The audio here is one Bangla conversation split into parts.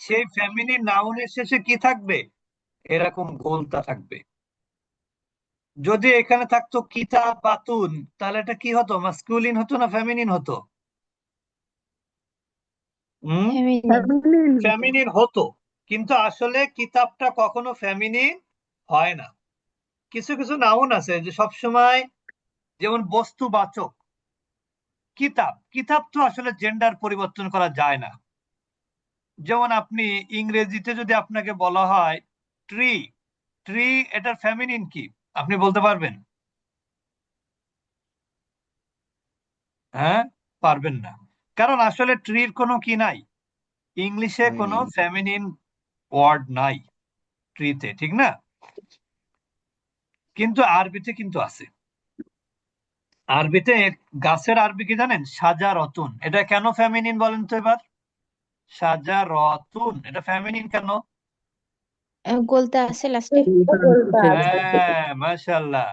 সেই ফেমিনিন নাউনের শেষে কি থাকবে? এরকম গোলতা থাকবে। যদি এখানে থাকতো কিতাব বাতুন তাহলে এটা কি হতো? মাস্কুলিন হতো না ফেমিনিন হতো? হুম? ফেমিনিন হতো। কিন্তু আসলে কিতাবটা কখনো ফেমিনিন হয় না। কিছু কিছু নাউন আছে যে সব সময় যেমন বস্তুবাচক কিতাব। কিতাব তো আসলে জেন্ডার পরিবর্তন করা যায় না। যেমন আপনি ইংরেজিতে যদি আপনাকে বলা হয় ট্রি ট্রি এটার ফেমিনিন কি? আপনি বলতে পারবেন? হ্যাঁ পারবেন না। কারণ আসলে ট্রির কোনো কি নাই? ইংলিশে কোনো ফেমিনিন ওয়ার্ড নাই ট্রিতে ঠিক না? কিন্তু আরবিতে কিন্তু আছে। আরবিতে গাছের আরবি কি জানেন? সাজা রতুন। এটা কেন ফেমিনিন বলেন তো এবার? সাজা রতুন এটা ফেমিনিন কেন? গোলতা আছে লাস্টে হ্যাঁ মাশাআল্লাহ।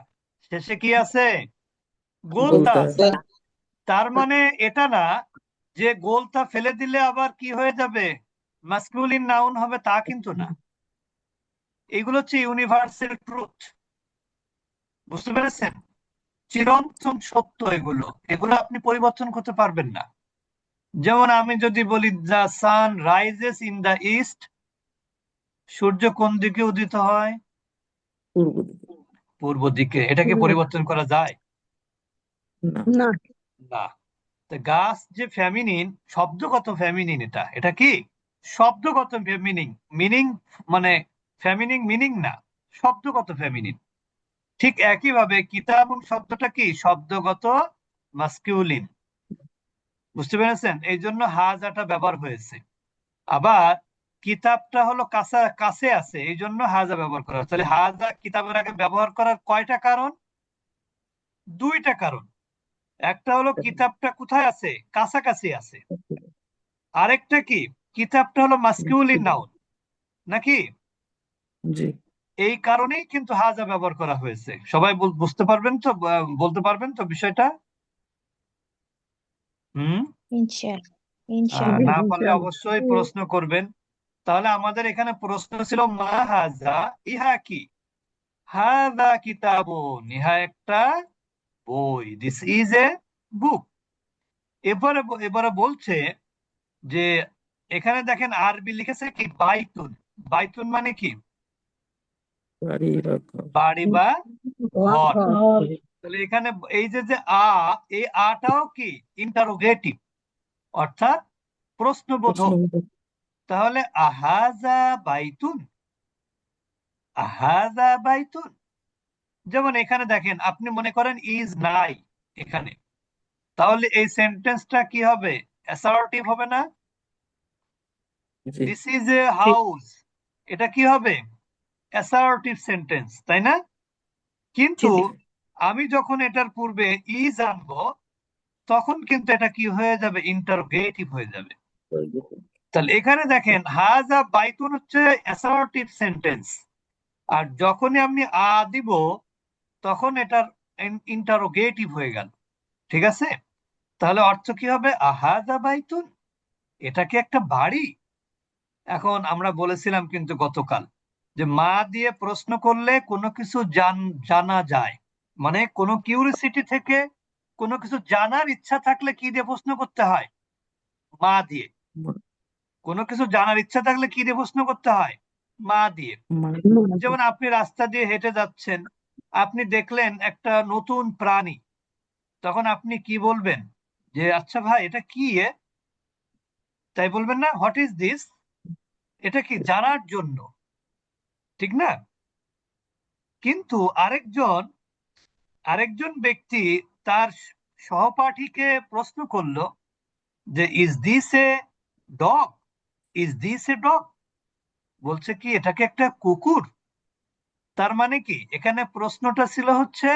শেষে কি আছে? গোলতা। আছে। তার মানে এটা না যে গোলতা ফেলে দিলে আবার কি হয়ে যাবে? মাস্কুলিন নাউন হবে তা কিন্তু না। এগুলো হচ্ছে ইউনিভার্সাল ট্রুথ বুঝতে পেরেছেন? চিরন্তন সত্য এগুলো। এগুলো আপনি পরিবর্তন করতে পারবেন না। যেমন আমি যদি বলি the sun rises in the east সূর্য কোন দিকে উদিত হয়? পূর্ব দিকে। এটাকে পরিবর্তন করা যায়? না। না। গাছ যে ফেমিনিন শব্দগত ফেমিনিন এটা। এটা কি? শব্দগত মিনিং মিনিং মানে ফেমিনিন মিনিং না শব্দগত ফেমিনিন ঠিক একইভাবে কিতাব শব্দটা কি? শব্দগত মাস্কিউলিন। বুঝতে পেরেছেন? এই জন্য হাজাটা ব্যবহার হয়েছে। আবার কিতাবটা হলো কাছে কাছে আছে এই জন্য হাজা ব্যবহার করা তাহলে হাজা কিতাবের আগে ব্যবহার করার কয়টা কারণ? দুইটা কারণ। একটা হলো কিতাবটা কোথায় আছে? কাছাকাছি আছে। আরেকটা কি? কিতাবটা হলো মাস্কিউলিন নাউন নাকি? এই কারণেই কিন্তু হাজা ব্যবহার করা হয়েছে। সবাই বুঝতে পারবেন তো? বলতে পারবেন তো বিষয়টা? হুম? না পারলে অবশ্যই প্রশ্ন করবেন। তাহলে আমাদের এখানে প্রশ্ন ছিল মা হাজা ইহা কি? হাজা কিতাবুন ইহা একটা বই। দিস ইজ এ বুক এবারে এবারে বলছে যে এখানে দেখেন আরবি লিখেছে কি? বাইতুন। বাইতুন মানে কি? বাড়ি বা ঘর। তাহলে এখানে এই যে যে আ এই আটাও কি? ইন্টারোগেটিভ অর্থাৎ প্রশ্নবোধক। তাহলে আহাজা বাইতুন। আহাজা বাইতুন। যেমন এখানে দেখেন আপনি মনে করেন ইজ নাই এখানে। তাহলে এই সেন্টেন্সটা কি হবে? অ্যাসার্টিভ হবে না? দিস ইজ এ হাউস এটা কি হবে? অ্যাসার্টিভ সেন্টেন্স তাই না? কিন্তু আমি যখন এটার পূর্বে ইজ আনব তখন কিন্তু এটা কি হয়ে যাবে? ইন্টারোগেটিভ হয়ে যাবে। তাহলে এখানে দেখেন, হাজা বাইতুন হচ্ছে অ্যাসার্টিভ সেন্টেন্স আর যখনই আপনি আ দিব, তখন এটার ইন্টারোগেটিভ হয়ে গেল। ঠিক আছে? তাহলে অর্থ কি হবে? আহাজা বাইতুন, এটা কি একটা বাড়ি? এখন আমরা বলেছিলাম কিন্তু গতকাল যে মা দিয়ে প্রশ্ন করলে কোনো কিছু জানা যায়। মানে কোনো কিউরিসিটি থেকে কোনো কিছু জানার ইচ্ছা থাকলে কি দিয়ে প্রশ্ন করতে হয়? মা দিয়ে। কোনো কিছু জানার ইচ্ছা থাকলে কি দিয়ে প্রশ্ন করতে হয়? মা দিয়ে। যেমন আপনি রাস্তা দিয়ে হেঁটে যাচ্ছেন আপনি দেখলেন একটা নতুন প্রাণী। তখন আপনি কি বলবেন? যে আচ্ছা ভাই এটা কি এ? তাই বলবেন না হোয়াট ইজ দিস এটা কি জানার জন্য? ঠিক না? কিন্তু আরেকজন আরেকজন ব্যক্তি তার সহপাঠীকে প্রশ্ন করল যে is this a dog is this a dog বলছে কি এটাকে একটা কুকুর। তার মানে কি এখানে প্রশ্নটা ছিল হচ্ছে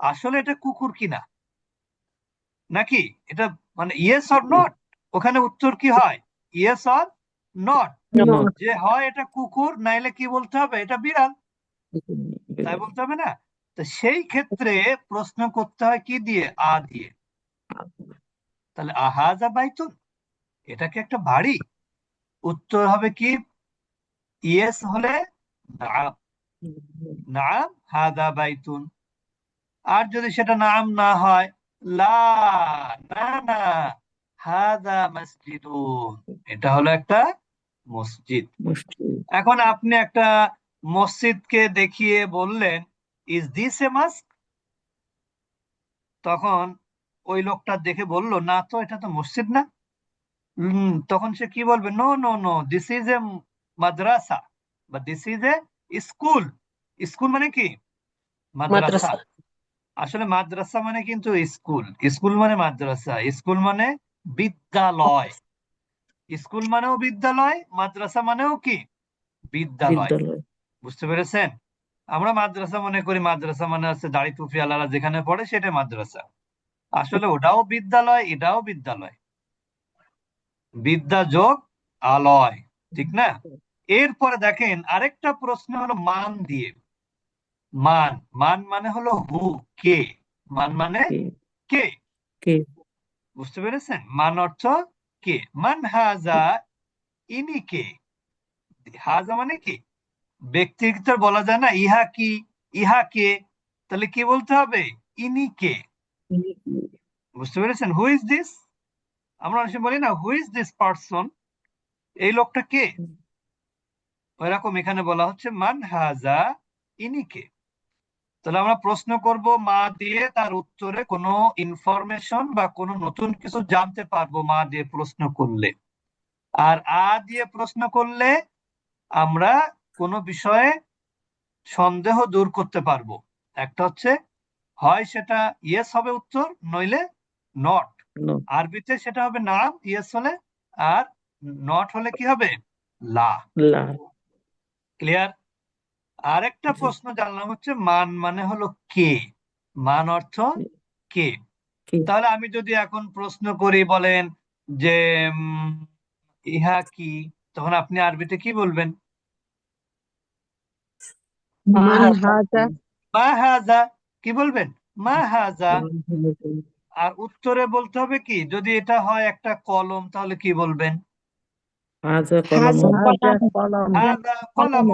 আসলে এটা কুকুর কিনা? নাকি এটা মানে ইয়েস অর নট ওখানে উত্তর কি হয়? ইয়েস অর নট যে হয় এটা কুকুর নাইলে কি বলতে হবে? এটা বিড়াল। তাই বলতে হবে না? তো সেই ক্ষেত্রে প্রশ্ন করতে হয় কি দিয়ে? আ দিয়ে। তাহলে আহাজা বাইতুন এটা কি একটা বাড়ি? উত্তর হবে কি? ইয়েস হলে নাম। হাদা বাইতুন। আর যদি সেটা নাম না হয় লা না না হাদা মসজিদুন। এটা হলো একটা মসজিদ। মসজিদ। এখন আপনি একটা মসজিদকে দেখিয়ে বললেন ইজ দিস এ মাস্ক তখন ওই লোকটা দেখে বলল না তো এটা তো মসজিদ না। তখন সে কি বলবে? No no no this is a মাদ্রাসা। বা this is a school school মানে কি? মাদ্রাসা। আসলে মাদ্রাসা মানে কিন্তু স্কুল। স্কুল মানে মাদ্রাসা। স্কুল মানে বিদ্যালয়। স্কুল মানেও বিদ্যালয় মাদ্রাসা মানেও কি? বিদ্যালয়। বুঝতে পেরেছেন? আমরা মাদ্রাসা মনে করি মাদ্রাসা মানে হচ্ছে দাড়ি টুপি আলারা যেখানে পড়ে সেটা মাদ্রাসা। আসলে ওটাও বিদ্যালয় এটাও বিদ্যালয়। বিদ্যা যোগ আলয় ঠিক না? এরপরে দেখেন আরেকটা প্রশ্ন হলো মান দিয়ে। মান মান মানে হলো হু কে? মান মানে কে? কে? বুঝতে পেরেছেন? মান অর্থ কে? মান হাজা ইনি কে? হাজা মানে কি? ব্যক্তিগত বলা যায় না, ইহা কি, ইহা কে? তাহলে কি বলতে হবে? ইনি কে? বুঝতে পেরেছেন? হু ইজ দিস আমরা অনেক বলি না হু ইজ দিস পার্সন এই লোকটা কে? ওইরকম এখানে বলা হচ্ছে, মান হাজা, ইনি কে? তাহলে আমরা প্রশ্ন করব, মা দিয়ে তার উত্তরে কোনো ইনফরমেশন বা কোনো নতুন কিছু জানতে পারব, মা দিয়ে প্রশ্ন করলে। আর আ দিয়ে প্রশ্ন করলে আমরা কোনো বিষয়ে সন্দেহ দূর করতে পারব। একটা হচ্ছে হয় সেটা ইয়েস হবে উত্তর নইলে নট আরবিতে সেটা হবে নাম ইয়েস হলে আর নট হলে কি হবে? লা। ক্লিয়ার আরেকটা। প্রশ্ন জানলাম হচ্ছে মান মানে হলো কে? মান অর্থ কে? তাহলে আমি যদি এখন প্রশ্ন করি বলেন যে ইহা কি? তখন আপনি আরবিতে কি বলবেন? হাজা। মা হাজা কি বলবেন? মা হাজা। আর উত্তরে বলতে হবে কি যদি এটা হয় একটা কলম তাহলে কি বলবেন? হাজা হাজা কলম।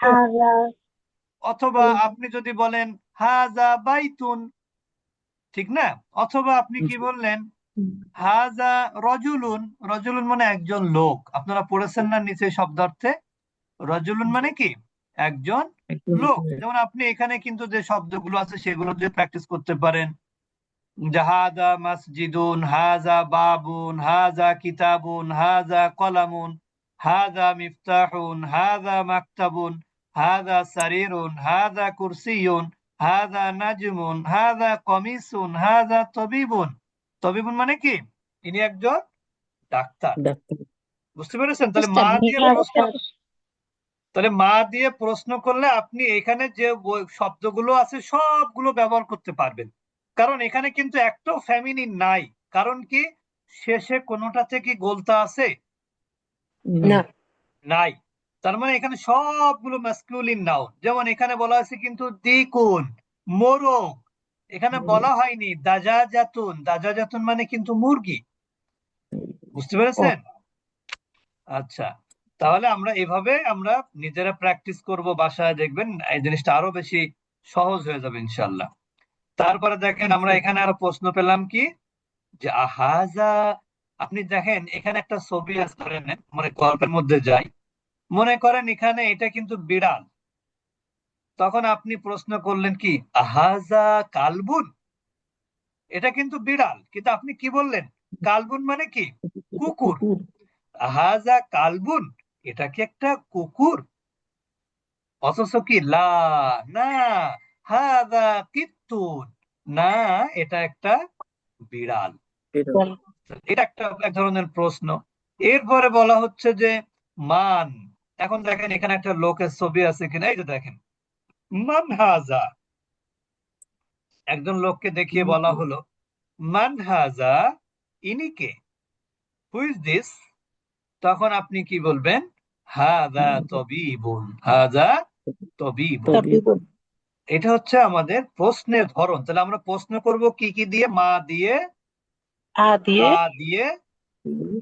কলম। অথবা আপনি যদি বলেন হাজা বাইতুন ঠিক না? অথবা আপনি কি বললেন? হাজা রজুলুন। রজুলুন মানে একজন লোক। আপনারা পড়েছেন না নিচে শব্দার্থে? রজুলুন মানে কি? একজন লোক। যেমন আপনি এখানে কিন্তু যে শব্দগুলো আছে সেগুলো দিয়ে প্র্যাকটিস করতে পারেন। যে মাসজিদুন হাজা বাবুন হাজা কিতাবুন হাজা কলামুন হাজা মিফতাহুন হাজা মাকতাবুন হাজা সারিরুন হাজা কুরসিয়ুন হাজা নাজমুন হাজা কমিসুন হাজা তবিবুন। তবিবুন মানে কি? ইনি একজন ডাক্তার। ডাক্তার। বুঝতে পেরেছেন? তাহলে মা দিয়ে তাহলে মা দিয়ে প্রশ্ন করলে আপনি এখানে যে শব্দগুলো আছে সবগুলো ব্যবহার করতে পারবেন। কারণ এখানে কিন্তু একটাও ফ্যামিলি নাই। কারণ কি? শেষে কোনোটাতে কি গোলতা আছে? নাই। তার মানে এখানে সবগুলো ম্যাসকিউলিন নাউন যেমন এখানে বলা হয়েছে কিন্তু দ্বিগুণ মোরগ। এখানে বলা হয়নি দাজা জাতুন দাজা জাতুন মানে কিন্তু মুরগি। বুঝতে পেরেছেন? আচ্ছা। তাহলে আমরা এভাবে আমরা নিজেরা প্র্যাকটিস করব বাসায় দেখবেন এই জিনিসটা আরও বেশি সহজ হয়ে যাবে ইনশাল্লাহ তারপরে দেখেন আমরা এখানে আরও প্রশ্ন পেলাম কি? যে আহাজা আপনি দেখেন এখানে একটা ছবি আছে মানে গল্পের মধ্যে যাই। মনে করেন এখানে এটা কিন্তু বিড়াল। তখন আপনি প্রশ্ন করলেন কি আহাজা কালবুন? এটা কিন্তু বিড়াল কিন্তু আপনি কি বললেন? কালবুন মানে কি? কুকুর। হাজা কালবুন? এটা কি একটা কুকুর? অথচ কি? লা না হাজা কিত্তুন। না এটা একটা বিড়াল। এটা একটা এক ধরনের প্রশ্ন। এরপরে বলা হচ্ছে যে মান। এখন দেখেন এখানে একটা লোকের ছবি আছে কিনা? এই যে দেখেন। মান হাজা। একজন লোককে দেখিয়ে বলা হলো মান হাজা ইনি কে? Who is this? তখন আপনি কি বলবেন? হাজা তবিবুন হাজা তবিবুন। এটা হচ্ছে আমাদের প্রশ্নের ধরন। তাহলে আমরা প্রশ্ন করব কি কি দিয়ে? মা দিয়ে আ দিয়ে আ দিয়ে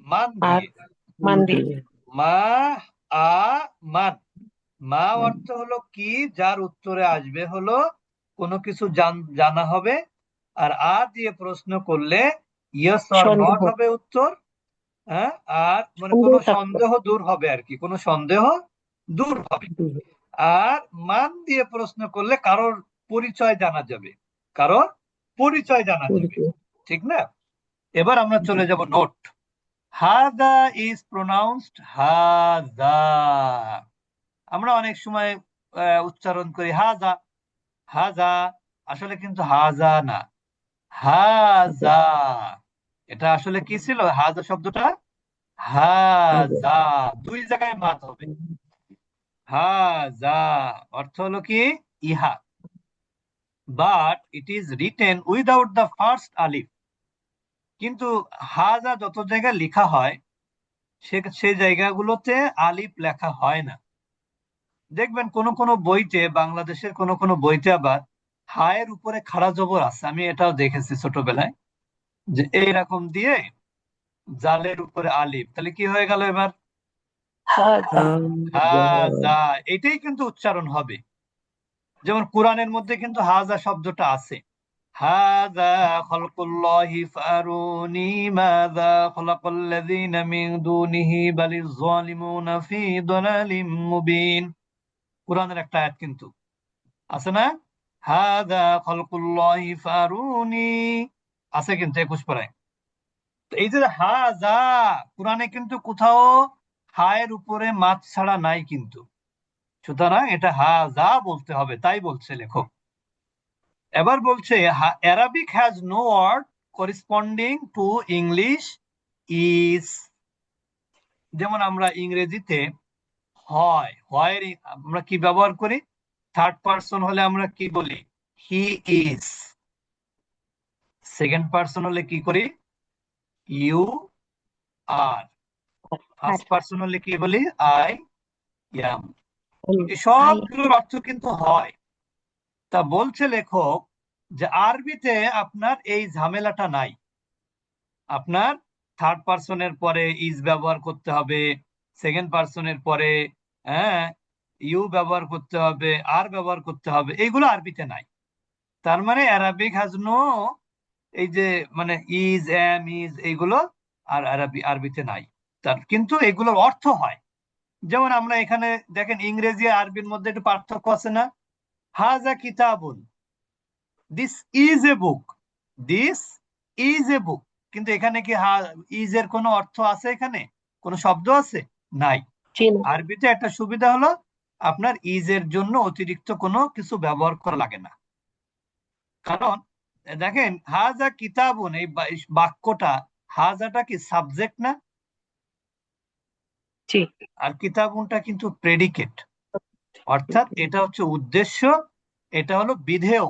মান দিয়ে। মান দিয়ে। মা আ মান। মা অর্থ হলো কি? যার উত্তরে আসবে হলো কোনো কিছু জান- জানা হবে। আর আ দিয়ে প্রশ্ন করলে ইয়েস অর নট হবে উত্তর। হ্যাঁ? আর মানে কোনো সন্দেহ। দূর হবে আর কি। কোনো সন্দেহ দূর হবে। আর মান দিয়ে প্রশ্ন করলে কারোর পরিচয় জানা যাবে। কারোর পরিচয় জানা যাবে। ঠিক না? এবার আমরা চলে যাব নোট। হাদা ইজ প্রোনাউন্সড হাদা আমরা অনেক সময় উচ্চারণ করি হাজা। হাজা আসলে কিন্তু হাজা না। হাজা। এটা আসলে কি ছিল? হাজা শব্দটা? হাজা দুই জায়গায় মাত হবে। হাজা অর্থ হলো কি? ইহা। But it is written without the first আলিফ কিন্তু হাজা যত জায়গায় লেখা হয়, সে সেই জায়গাগুলোতে আলিফ লেখা হয় না। দেখবেন কোন কোন বইতে, বাংলাদেশের কোন কোন বইতে আবার হায়ের উপরে খাড়া জবর আছে। আমি এটাও দেখেছি ছোটবেলায়। যে এইরকম দিয়ে জালের উপরে আলিফ তাহলে কি হয়ে গেল এবার? হাজা। এটাই কিন্তু উচ্চারণ হবে। যেমন কোরআনের মধ্যে কিন্তু হাজা শব্দটা আছে। হাজা খলকুল্লাহি ফারুনি মাযা খলাকাল্লাযীনা মিন দুনিহি বালিজ যালিমুনা ফি দালালিম মুবিন। কোরআনের একটা আয়াত কিন্তু। আছে না? হাজা খলকুল্লাহি ফারুনি আছে কিন্তু একুশ পারায় তো এই যে হাজা কোরআনে কিন্তু কোথাও হায়ের উপরে মাছ ছাড়া নাই কিন্তু। সুতরাং এটা হা, যা বলতে হবে, তাই বলছে লেখক। এবার বলছে Arabic has no word corresponding to English is যেমন আমরা ইংরেজিতে হয়, হয়ের আমরা কি ব্যবহার করি? থার্ড পার্সন হলে আমরা কি বলি? হি ইজ সেকেন্ড পার্সন হলে কি করি? ইউ আর ফার্স্ট পার্সন হলে কি বলি? আই ইয়াম সবগুলোর অর্থ কিন্তু হয়। তা বলছে লেখক যে আরবিতে আপনার এই ঝামেলাটা নাই। আপনার থার্ড পার্সনের পরে ইজ ব্যবহার করতে হবে সেকেন্ড পার্সনের পরে হ্যাঁ ইউ ব্যবহার করতে হবে আর ব্যবহার করতে হবে এইগুলো আরবিতে নাই। তার মানে অ্যারাবিক হ্যাজ নো এই যে মানে ইজ এম ইজ এইগুলো আর আরবি আরবিতে নাই। তার কিন্তু এগুলোর অর্থ হয়। যেমন আমরা এখানে দেখেন ইংরেজি আর আরবির মধ্যে একটু পার্থক্য আছে না? হাজা কিতাবুন। This is a book this is a book কিন্তু এখানে কি ইজ এর কোনো অর্থ আছে এখানে? কোনো শব্দ আছে? নাই। আরবিতে একটা সুবিধা হলো আপনার ইজ এর জন্য অতিরিক্ত কোনো কিছু ব্যবহার করা লাগে না। কারণ দেখেন হাজা কিতাবুন এই বাক্যটা হাজাটা কি সাবজেক্ট না? আর কিতাবুনটা কিন্তু প্রেডিকেট অর্থাৎ এটা হচ্ছে উদ্দেশ্য এটা হলো বিধেয়।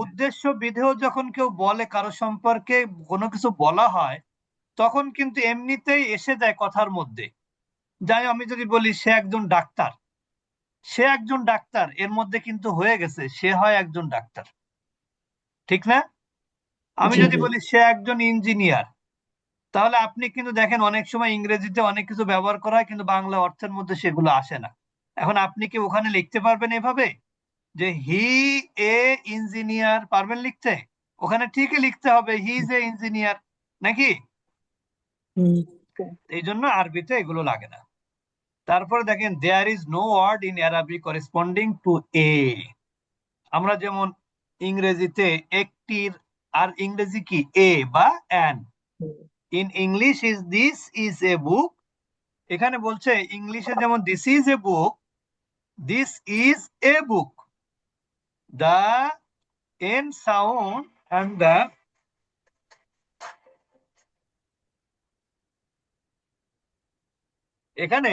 উদ্দেশ্য বিধেয় যখন কেউ বলে কারও সম্পর্কে কোনো কিছু বলা হয় তখন কিন্তু এমনিতেই এসে যায় কথার মধ্যে। যাই আমি যদি বলি সে একজন ডাক্তার সে একজন ডাক্তার এর মধ্যে কিন্তু হয়ে গেছে সে হয় একজন ডাক্তার। ঠিক না? আমি যদি বলি সে একজন ইঞ্জিনিয়ার তাহলে আপনি কিন্তু দেখেন অনেক সময় ইংরেজিতে অনেক কিছু ব্যবহার করা হয় কিন্তু বাংলা অর্থের মধ্যে সেগুলো আসে না। এখন আপনি কি ওখানে লিখতে পারবেন এভাবে? যে হি এ ইঞ্জিনিয়ার পারবেন লিখতে? ওখানে ঠিকই লিখতে হবে হি ইজ এ ইঞ্জিনিয়ার নাকি? এই জন্য আরবিতে এগুলো লাগে না। তারপরে দেখেন there is no word in Arabic corresponding to a আমরা যেমন ইংরেজিতে একটির, আর ইংরেজি কি? এ বা an in English is this is a book এখানে বলছে ইংলিশে যেমন this is a book this is a book the N sound and the এখানে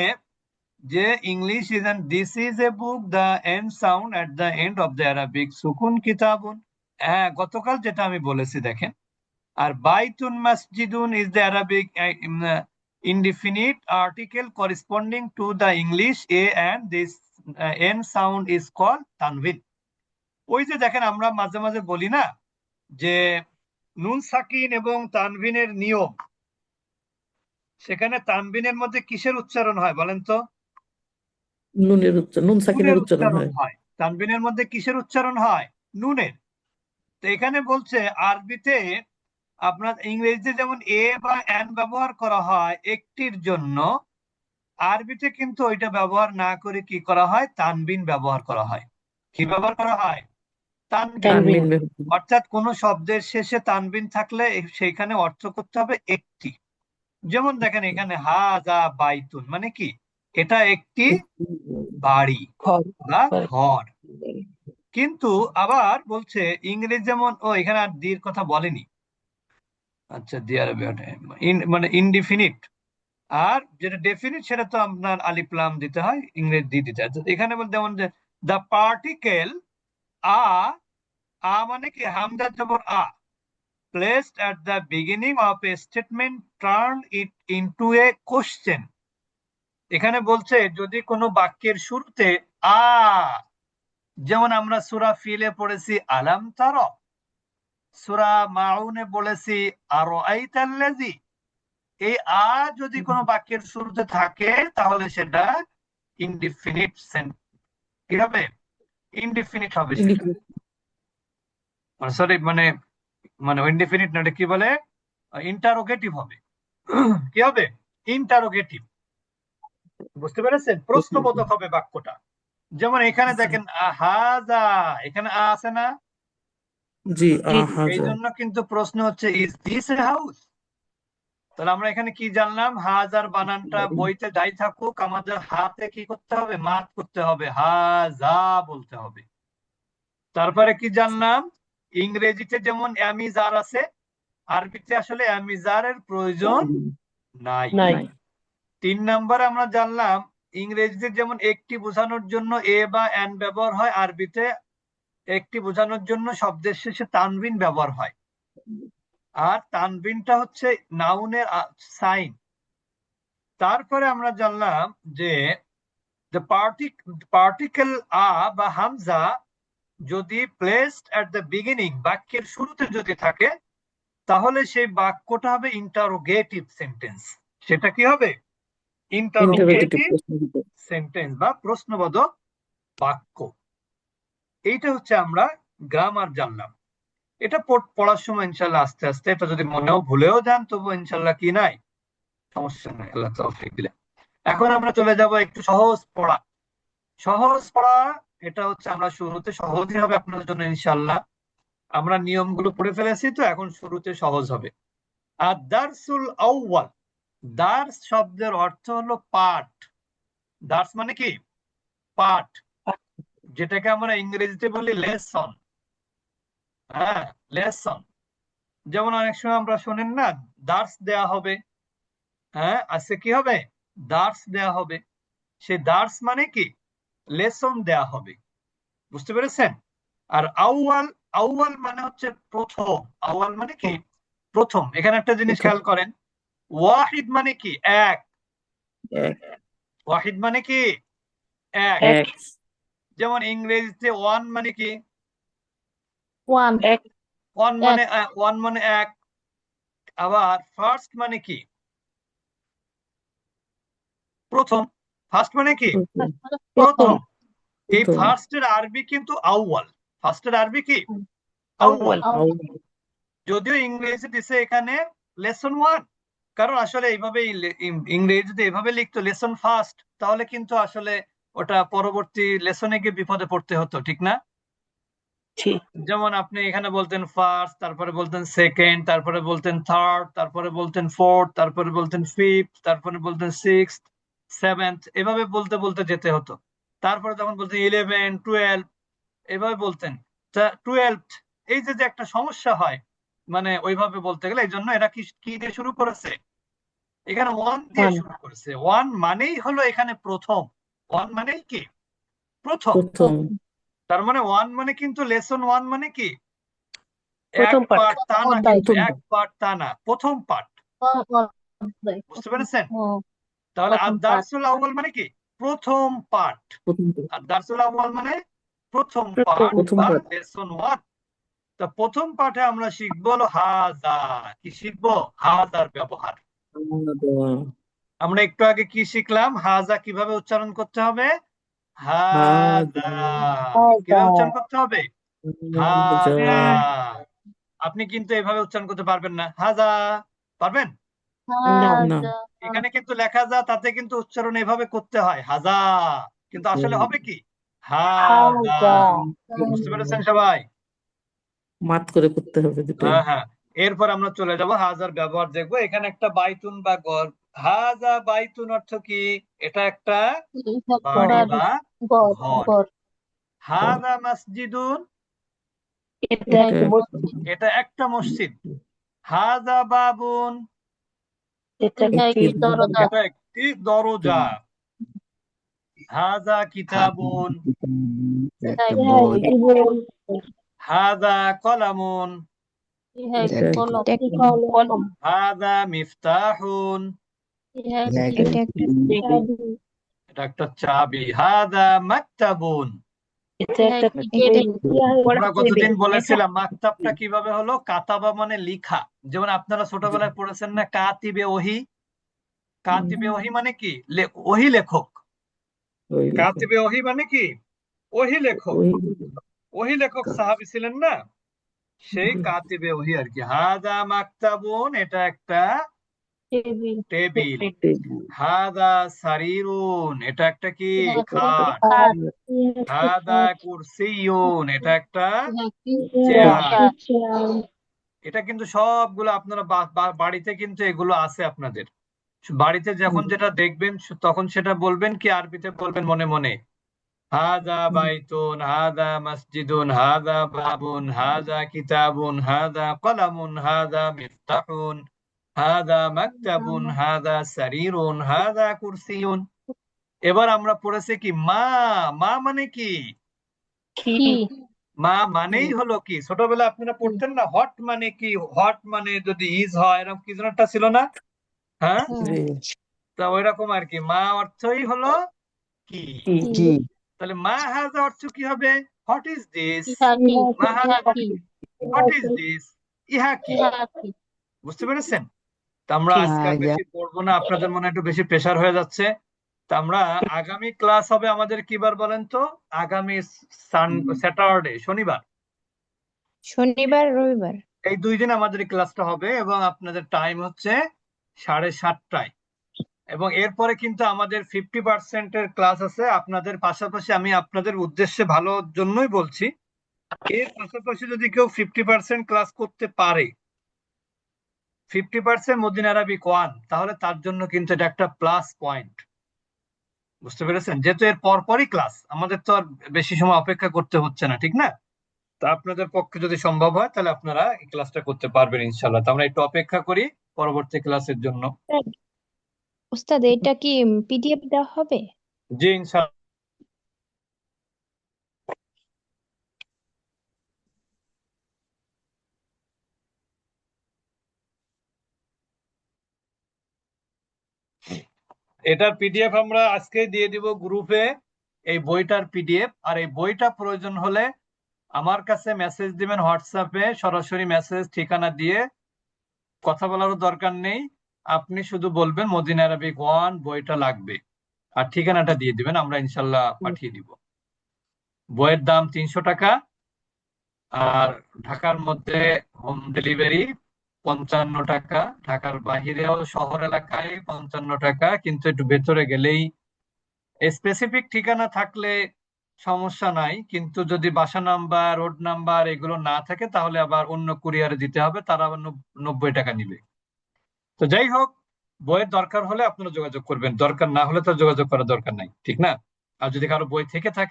যে English is and this is a book the end sound at the end of the Arabic সুকুন কিতাবুন। হ্যাঁ গতকাল যেটা আমি বলেছি দেখেন। আর বাইতুন মসজিদুন is the Arabic indefinite article corresponding to the English A and this uh, sound is called tanwin. ওই যে দেখেন আমরা মাঝে মাঝে বলি না যে নুন সাকিন এবং তানভিনের নিয়ম। সেখানে তানবিনের মধ্যে কিসের উচ্চারণ হয় বলেন তো? নুনের উচ্চারণ নুন সাকিনের উচ্চারণ হয়। তানবিনের মধ্যে কিসের উচ্চারণ হয়? নুনের। তো এখানে বলছে আরবিতে আপনার ইংরেজিতে যেমন এ বা এন ব্যবহার করা হয় একটির জন্য আরবিতে কিন্তু ওইটা ব্যবহার না করে কি করা হয়? তানবিন ব্যবহার করা হয়। কি ব্যবহার করা হয়? তানবিন। অর্থাৎ কোন শব্দের শেষে তানবিন থাকলে সেইখানে অর্থ করতে হবে একটি। যেমন দেখেন এখানে হাজা বাইতুন মানে কি? এটা একটি বাড়ি বা ঘর। কিন্তু আবার বলছে ইংরেজি যেমন ও এখানে আর দির কথা বলেনি। আচ্ছা দিয়ার মানে ইনডিফিনিট আর যেটা ডেফিনিট সেটা তো আপনার আলিপ্লাম দিতে হয় ইংরেজি দিয়ে দিতে হয়। এখানে বলতে যেমন যে দ্য পার্টিকেল আ আ মানে কি? হামজা জবর a placed at the beginning of a statement turn it into a question. এখানে বলছে যদি কোনো বাক্যের শুরুতে আ যেমন আমরা সুরা ফিলে পড়েছি আলাম তার সূরা মাউনে বলেছি আরও আইতাল্লাজি এই আ যদি কোনো বাক্যের শুরুতে থাকে তাহলে সেটা ইনডিফিনিট কি হবে? ইনডিফিনিট হবে মানে সরি মানে মানে ইনডিফিনিট না কি বলে? ইন্টারোগেটিভ হবে। কি হবে? ইন্টারোগেটিভ বুঝতে পেরেছেন? প্রশ্নবোধক হবে বাক্যটা। যেমন এখানে দেখেন হাজা এখানে আ আছে না? জি এই জন্য কিন্তু প্রশ্ন হচ্ছে ইজ দিস এ হাউস তাহলে আমরা এখানে কি জানলাম? হাজার বানানটা বইতে যাই থাকুক আমাদের হাতে কি করতে হবে? মাত করতে হবে। হাজা বলতে হবে। তারপরে কি জানলাম? ইংরেজিতে যেমন অ্যামিজার আছে আরবিতে আসলে অ্যামিজারের প্রয়োজন নাই। নাই। তিন নাম্বার আমরা জানলাম, ইংরেজিতে যেমন একটি বোঝানোর জন্য এ বা এন ব্যবহার হয়, আরবিতে একটি বোঝানোর জন্য শব্দের শেষে তানবিন ব্যবহার হয়। আর তানবিনটা হচ্ছে নাউনের সাইন। তারপরে আমরা জানলাম যে particle আ বা হামজা যদি প্লেসড এট দ্য বিগিনিং বাক্যের শুরুতে যদি থাকে, তাহলে সেই বাক্যটা হবে ইন্টারোগেটিভ সেন্টেন্স সেটা কি হবে? ইন্টারোগেটিভ সেন্টেন্স বা প্রশ্নবোধক বাক্য। এইটা হচ্ছে আমরা গ্রামার জানলাম। এটা পড়ার সময় ইনশাল্লাহ আস্তে আস্তে এটা যদি মনেও ভুলেও যান তবু ইনশাল্লাহ কি নাই? সমস্যা নাই আল্লাহ তৌফিক দিলে। এখন আমরা চলে যাব একটু সহজ পড়া। সহজ পড়া এটা হচ্ছে আমরা শুরুতে সহজই হবে আপনাদের জন্য ইনশাল্লাহ। আমরা নিয়মগুলো পড়ে ফেলেছি তো এখন শুরুতে সহজ হবে। আর দারসুল আউয়াল। দার্স শব্দের অর্থ হলো পাঠ। দার্স মানে কি? পাঠ। যেটাকে আমরা ইংরেজিতে বলি লেসন। হ্যাঁ লেসন। যেমন অনেক সময় আমরা শোনেন না দার্স দেয়া হবে। হ্যাঁ আজকে কি হবে? দার্স দেয়া হবে। সেই দার্স মানে কি? লেসন দেয়া হবে। বুঝতে পেরেছেন? আর আউয়াল আউয়াল মানে হচ্ছে প্রথম। আউয়াল মানে কি? প্রথম। এখানে একটা জিনিস খেয়াল করেন। ওয়াহিদ মানে কি? এক। ওয়াহিদ মানে কি? এক। যেমন ইংরেজিতে ওয়ান মানে কি? ওয়ান। এক। ওয়ান মানে ওয়ান মানে এক। আবার ফার্স্ট মানে কি? প্রথম। ফার্স্ট মানে কি? প্রথম। এই ফার্স্টের আরবি কিন্তু আউয়াল। ফার্স্টের আরবি কি? আউয়াল। যদিও ইংরেজি দিছে এখানে লেসন ওয়ান। কারণ আসলে এইভাবে ইংরেজিতে এভাবে লিখতো লেসন ফার্স্ট তাহলে কিন্তু আসলে ওটা পরবর্তী লেসনে গিয়ে বিপদে পড়তে হতো ঠিক না? যেমন আপনি এখানে বলতেন ফার্স্ট তারপরে বলতেন সেকেন্ড তারপরে বলতেন থার্ড তারপরে বলতেন ফোর্থ তারপরে বলতেন ফিফথ তারপরে বলতেন সিক্স সেভেন্থ এভাবে বলতে বলতে যেতে হতো। তারপরে তখন বলতেন ইলেভেন টুয়েলভ এভাবে বলতেন। টুয়েলভ এই যে যে একটা সমস্যা হয় মানে ওইভাবে বলতে গেলে এই জন্য এরা কি কি দিয়ে শুরু করেছে? এখানে ওয়ান দিয়ে শুরু করেছে। ওয়ান মানেই হলো এখানে প্রথম। ওয়ান মানেই কি? প্রথম। প্রথম। তার মানে ওয়ান মানে কিন্তু লেসন ওয়ান মানে কি? এক প্রথম পার্ট তা না অধ্যায়। কিন্তু প্রথম এক পার্ট তা না। প্রথম পার্ট বুঝতে পেরেছেন? তাহলে আর পাঠ। দারসুল আউয়াল মানে কি? প্রথম পার্ট প্রথম আর দারসুল আউয়াল মানে প্রথম পার্ট বা। লেসন ওয়ান তা প্রথম পাঠে আমরা শিখব হলো হাজা কি শিখব? হাজার ব্যবহার। আমরা একটু আগে কি শিখলাম? হাজা কীভাবে উচ্চারণ করতে হবে? হাজা। কীভাবে উচ্চারণ করতে হবে? হাজা। আপনি কিন্তু এভাবে উচ্চারণ করতে পারবেন না। হাজা। পারবেন? এখানে কিন্তু লেখা যা তাতে কিন্তু উচ্চারণ এভাবে করতে হয়। হাজা। কিন্তু আসলে হবে কি? হাজা। বুঝতে পেরেছেন সবাই? মাত করে করতে হবে হ্যাঁ হ্যাঁ। এরপর আমরা চলে যাব হাজার ব্যবহার দেখব। এখানে একটা বাইতুন বা গড় হাজা বাইতুন অর্থ কি? এটা একটা বাড়ি বা ঘর। ঘর। ঘর হাজা মসজিদুন এটা একটা মসজিদ। এটা একটা মসজিদ। হাজা বাবুন এটা একটি দরজা। হাজা কিতাবুন হাজা কলামুন একটি কলম মিফতাহুন এটা একটি চাবি মাকতাবুন আমরা গতদিন বলেছিলাম মাকতাবটা কীভাবে হলো? কাতাবা মানে লিখা। যেমন আপনারা ছোটবেলায় পড়েছেন না কাতিবে ওহি কাতিবে ওহি মানে কি? ওহি লেখক। কাতিবে ওহি মানে কি? ওহি লেখক। ওহি লেখক সাহাবী ছিলেন না? সেই কাতিবে ওহি আর কি। হাজা মাকতাবুন এটা একটা টেবিল। হাজা সারিরুন এটা একটা কি? খাট। হাজা কুরসিয়ুন এটা একটা চেয়ার। এটা কিন্তু সবগুলো আপনারা বাড়িতে কিন্তু এগুলো আছে আপনাদের। বাড়িতে যখন যেটা দেখবেন তখন সেটা বলবেন কি আরবিতে বলবেন মনে মনে। হাদা বাইতুন হাদা মসজিদুন হাদা বাবুন হাদা কিতাবুন হাদা কলামুন হাদা মিফতাহুন হাদা মাকতাবুন হাদা সারিরুন হাদা কুরসিয়ুন। এবার আমরা পড়েছি কি মা মা মানে কি? মা মানেই হলো কি? ছোটবেলায় আপনারা পড়তেন না হট মানে কি? হট মানে যদি ইজ হয় এরকম কি যেন ছিল না? হ্যাঁ। তা ওইরকম আর কি। মা অর্থই হলো? কি? তাহলে মা হাজা অর্থ কি হবে? হোয়াট ইজ দিস মা হাজা হোয়াট ইজ দিস ইহা কি? বুঝতে পেরেছেন? তা আমরা আজকে বেশি পড়ব না আপনাদের মনে একটু বেশি প্রেসার হয়ে যাচ্ছে। তা আমরা আগামী ক্লাস হবে আমাদের কি বার বলেন তো? আগামী সান স্যাটারডে শনিবার। শনিবার রবিবার। এই দুই দিন আমাদের এই ক্লাসটা হবে এবং আপনাদের টাইম হচ্ছে সাড়ে সাতটায়। এবং এরপরে কিন্তু আমাদের ফিফটি পার্সেন্টের ক্লাস আছে। আপনাদের পাশাপাশি আমি আপনাদের উদ্দেশ্যে ভালোর জন্যই বলছি। এর পাশাপাশি যদি কেউ ফিফটি পার্সেন্ট ক্লাস করতে পারে fifty percent Medina Arabic one তাহলে তার জন্য কিন্তু এটা একটা প্লাস পয়েন্ট বুঝতে পেরেছেন? যেহেতু এর পরপরই ক্লাস আমাদের তো আর বেশি সময় অপেক্ষা করতে হচ্ছে না, ঠিক না? তা আপনাদের পক্ষে যদি সম্ভব হয়, তাহলে আপনারা এই ক্লাসটা করতে পারবেন ইনশাল্লাহ তো আমরা একটু অপেক্ষা করি পরবর্তী ক্লাসের জন্য। উস্তাদ এটা কি পিডিএফ দেওয়া হবে? জি ইনশাল্লাহ এটার পিডিএফ আমরা আজকে দিয়ে দিব গ্রুপে, এই বইটার পিডিএফ। আর এই বইটা প্রয়োজন হলে আমার কাছে মেসেজ দিবেন, হোয়াটসঅ্যাপে সরাসরি মেসেজ, ঠিকানা দিয়ে। কথা বলারও দরকার নেই। আপনি শুধু বলবেন মদিনা আরবিক ওয়ান বইটা লাগবে। আর ঠিকানাটা দিয়ে দিবেন আমরা ইনশাল্লাহ পাঠিয়ে দিব। বইয়ের দাম তিনশো টাকা আর ঢাকার মধ্যে হোম ডেলিভারি পঞ্চান্ন টাকা ঢাকার বাহিরেও শহর এলাকায় পঞ্চান্ন টাকা কিন্তু একটু ভেতরে গেলেই স্পেসিফিক ঠিকানা থাকলে সমস্যা নাই কিন্তু যদি বাসা নাম্বার রোড নাম্বার এগুলো না থাকে তাহলে আবার অন্য কুরিয়ারে দিতে হবে তারা আবার নব্বই টাকা নিবে। তো যাই হোক, বইয়ের দরকার হলে আপনারা যোগাযোগ করবেন, দরকার না হলে তো যোগাযোগ করার দরকার নাই, ঠিক না? আর যদি কারও বই থেকে থাকে